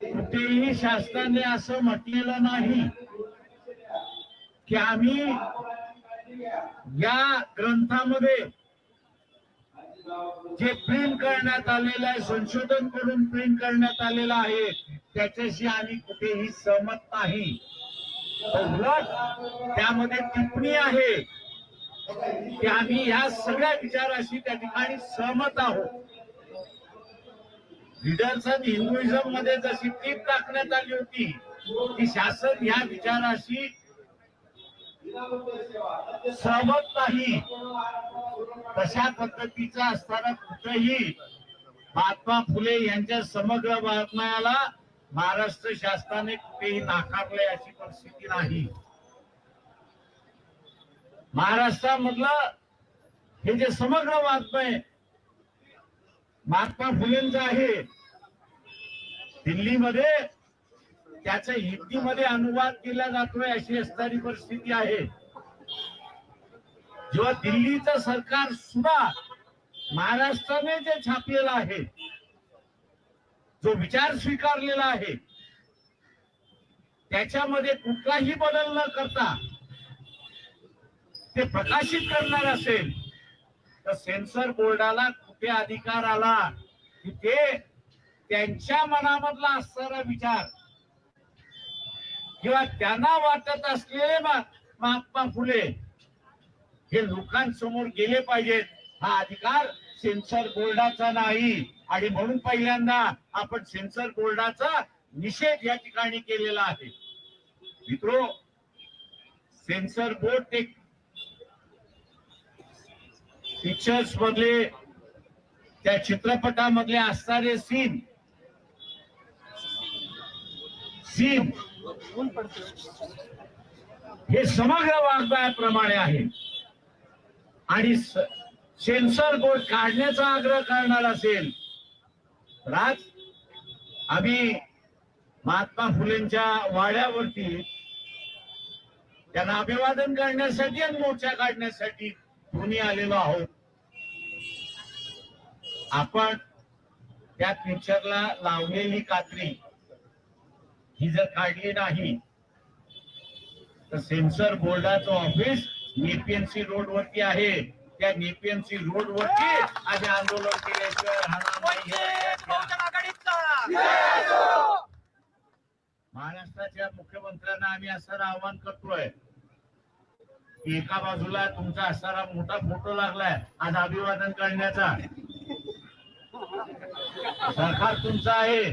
कुठेही शासनाने असं म्हटलेलं नाही की आम्ही या ग्रंथामध्ये जे प्रिंट करण्यात आलेलं आहे संशोधन करून प्रिंट करण्यात आलेलं आहे त्याच्याशी आम्ही कुठेही सहमत नाही. उलट त्यामध्ये टिप्पणी आहे की आम्ही या सगळ्या विचाराशी त्या ठिकाणी सहमत आहोत. लिडर्स हिंदुइझममध्ये जशी टीप टाकण्यात आली होती की शासन या विचाराशी सहमत नाही. तशा पद्धतीचा असताना कुठेही महात्मा फुले यांच्या समग्र वाङ्मयाला महाराष्ट्र शासनाने कुठेही नाकारले अशी परिस्थिती नाही. महाराष्ट्रामधलं हे जे समग्र वाङ्मय महात्मा फुलेंचं आहे. दिल्लीमध्ये त्याचा हिंदीमध्ये अनुवाद केला जातोय अशी असणारी परिस्थिती आहे. जेव्हा दिल्लीचं सरकार सुद्धा महाराष्ट्राने जे छापलेलं आहे जो विचार स्वीकारलेला आहे त्याच्यामध्ये कुठलाही बदल न करता ते प्रकाशित करणार असेल तर सेन्सर बोर्डाला कुठे अधिकार आला की ते त्यांच्या मनामधला असणारा विचार. किंवा त्यांना वाटत असलेले महात्मा फुले. हे लोकांसमोर गेले पाहिजेत. हा अधिकार सेन्सर बोर्डाचा नाही. आणि म्हणून पहिल्यांदा आपण सेन्सर बोर्डाचा निषेध या ठिकाणी केलेला आहे. मित्रो सेन्सर बोर्ड ते पिक्चर्स मधले त्या चित्रपटामधले असणारे सीन सीन हे समग्र वाग्मयाप्रमाणे आहे. आणि सेन्सर बोर्ड काढण्याचा आग्रह करणार असेल राज आम्ही महात्मा फुलेंच्या वाड्यावरती त्यांना अभिवादन करण्यासाठी आणि मोर्चा काढण्यासाठी दोन्ही आलेलो आहोत. आपण त्या पिक्चरला लावलेली कात्री ही जर काढली नाही तर सेन्सर बोर्डाचं ऑफिस नेपीएनसी रोड वरती आहे. त्या नेपीएनसी रोड वरती आम्ही आंदोलन केल्याशिवाय. महाराष्ट्राच्या मुख्यमंत्र्यांना आम्ही असं आवाहन करतोय. एका बाजूला तुमचा असणारा मोठा फोटो लागलाय. आज अभिवादन करण्याचा. सरकार तुमचं आहे.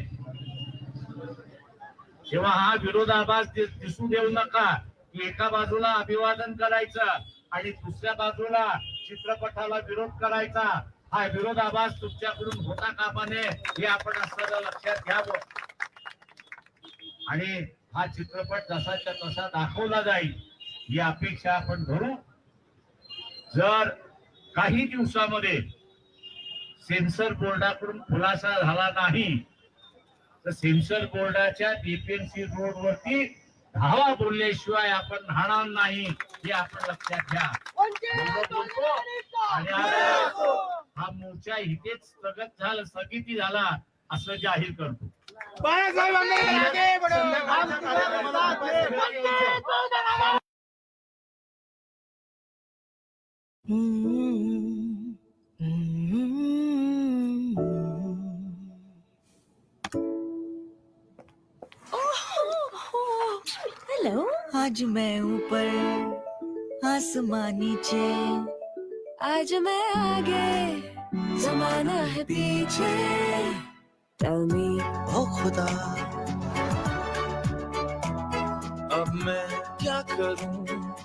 तेव्हा हा विरोधाभास दिसून दिसू देऊ नका की एका बाजूला अभिवादन करायचं आणि दुसऱ्या बाजूला चित्रपटाला विरोध करायचा हा विरोधाभास तुमच्याकडून होता कामा नये हे आपण असताना लक्षात घ्यावं. आणि हा चित्रपट जसाच्या तसा दाखवला जाईल ही अपेक्षा आपण धरू. जर काही दिवसामध्ये सेन्सर बोर्डाकडून खुलासा झाला नाही तर सेन्सर बोर्डाच्या डीपीएनसी रोड वरती धावा बोलल्याशिवाय आपण राहणार नाही हे आपण लक्षात घ्या. आणि हा मोर्चा इथेच स्थगत झाला स्थगिती झाला असं जाहीर करतो. बाळासाहेब हेलो आज मैं ऊपर आसमां नीचे। आज मैं आगे जमाना है पीछे। Tell me. ओ खुदा। अब मैं क्या करूँ?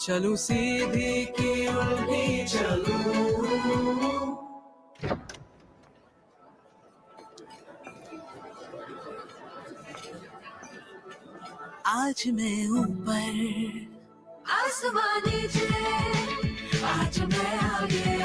चलूँ सीधी की उल्टी चलूँ। આજ મેં ઉપર આસમાની છે આજ મેં આગે